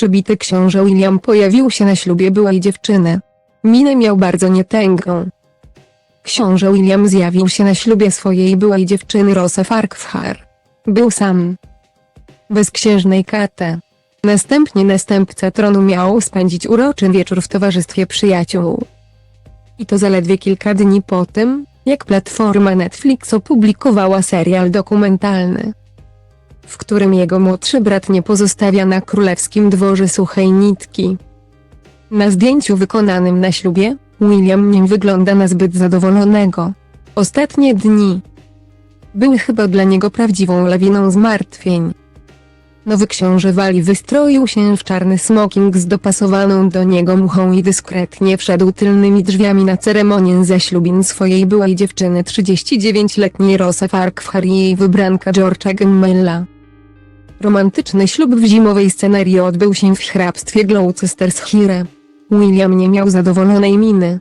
Przybity książę William pojawił się na ślubie byłej dziewczyny. Minę miał bardzo nietęgą. Książę William zjawił się na ślubie swojej byłej dziewczyny Rosa Farquhar. Był sam. Bez księżnej Kate. Następnie następca tronu miał spędzić uroczy wieczór w towarzystwie przyjaciół. I to zaledwie kilka dni po tym, jak platforma Netflix opublikowała serial dokumentalny, w którym jego młodszy brat nie pozostawia na królewskim dworze suchej nitki. Na zdjęciu wykonanym na ślubie, William nie wygląda na zbyt zadowolonego. Ostatnie dni były chyba dla niego prawdziwą lawiną zmartwień. Nowy książę Wali wystroił się w czarny smoking z dopasowaną do niego muchą i dyskretnie wszedł tylnymi drzwiami na ceremonię zaślubin swojej byłej dziewczyny 39-letniej Rosa Farquhar i jej wybranka George'a Gemmella. Romantyczny ślub w zimowej scenerii odbył się w hrabstwie Gloucestershire. William nie miał zadowolonej miny.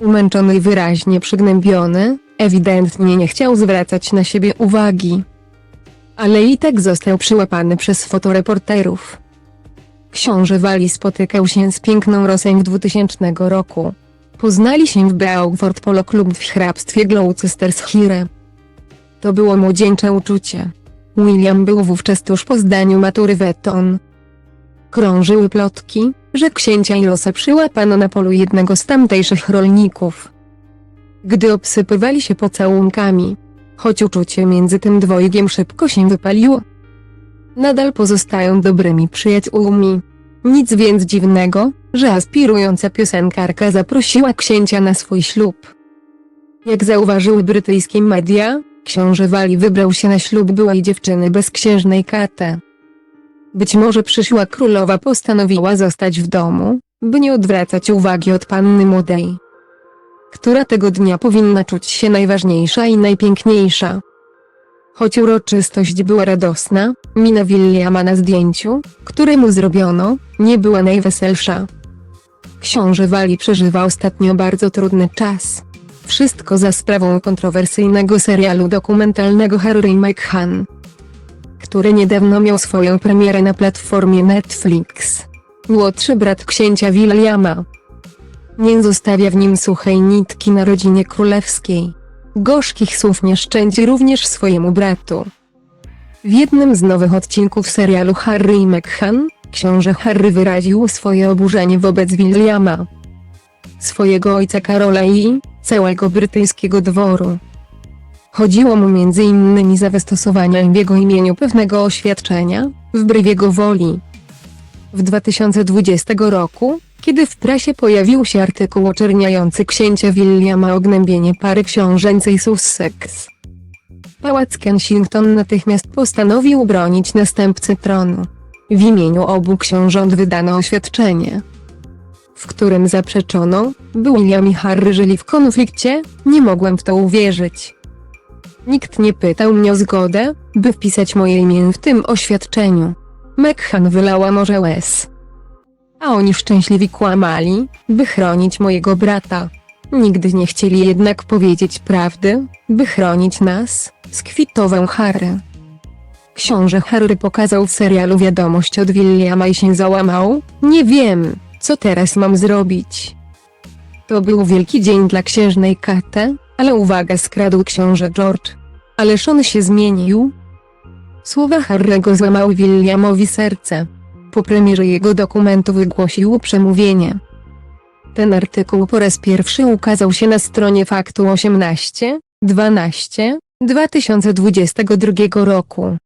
Umęczony i wyraźnie przygnębiony, ewidentnie nie chciał zwracać na siebie uwagi. Ale i tak został przyłapany przez fotoreporterów. Książę Wali spotykał się z piękną Rosem w 2000 roku. Poznali się w Beaufort Polo Club w hrabstwie Gloucestershire. To było młodzieńcze uczucie. William był wówczas tuż po zdaniu matury w Eton. Krążyły plotki, że księcia i Rosa przyłapano na polu jednego z tamtejszych rolników. Gdy obsypywali się pocałunkami, choć uczucie między tym dwojgiem szybko się wypaliło. Nadal pozostają dobrymi przyjaciółmi. Nic więc dziwnego, że aspirująca piosenkarka zaprosiła księcia na swój ślub. Jak zauważyły brytyjskie media, książę Wali wybrał się na ślub byłej dziewczyny bezksiężnej Kate. Być może przyszła królowa postanowiła zostać w domu, by nie odwracać uwagi od panny młodej, która tego dnia powinna czuć się najważniejsza i najpiękniejsza. Choć uroczystość była radosna, mina Williama na zdjęciu, które mu zrobiono, nie była najweselsza. Książę Wali przeżywa ostatnio bardzo trudny czas. Wszystko za sprawą kontrowersyjnego serialu dokumentalnego Harry i Meghan który niedawno miał swoją premierę na platformie Netflix. Młodszy brat księcia Williama. Nie zostawia w nim suchej nitki na rodzinie królewskiej. Gorzkich słów nie szczędzi również swojemu bratu. W jednym z nowych odcinków serialu Harry i Meghan, książę Harry wyraził swoje oburzenie wobec Williama, swojego ojca Karola i całego brytyjskiego dworu. Chodziło mu innymi za wystosowanie w jego imieniu pewnego oświadczenia, wbrew jego woli. W 2020 roku, kiedy w prasie pojawił się artykuł oczerniający księcia Williama o gnębienie pary książęcej Sussex, Pałac Kensington natychmiast postanowił bronić następcy tronu. W imieniu obu książąt wydano oświadczenie, w którym zaprzeczono, by William i Harry żyli w konflikcie, nie mogłem w to uwierzyć. Nikt nie pytał mnie o zgodę, by wpisać moje imię w tym oświadczeniu. Meghan wylała morze łez. A oni szczęśliwi kłamali, by chronić mojego brata. Nigdy nie chcieli jednak powiedzieć prawdy, by chronić nas, skwitował Harry. Książę Harry pokazał w serialu wiadomość od Williama i się załamał, nie wiem, co teraz mam zrobić. To był wielki dzień dla księżnej Kate, ale uwaga skradł książę George. Ależ on się zmienił. Słowa Harry'ego złamały Williamowi serce. Po premierze jego dokumentu wygłosił przemówienie. Ten artykuł po raz pierwszy ukazał się na stronie Faktu 18, 12, 2022 roku.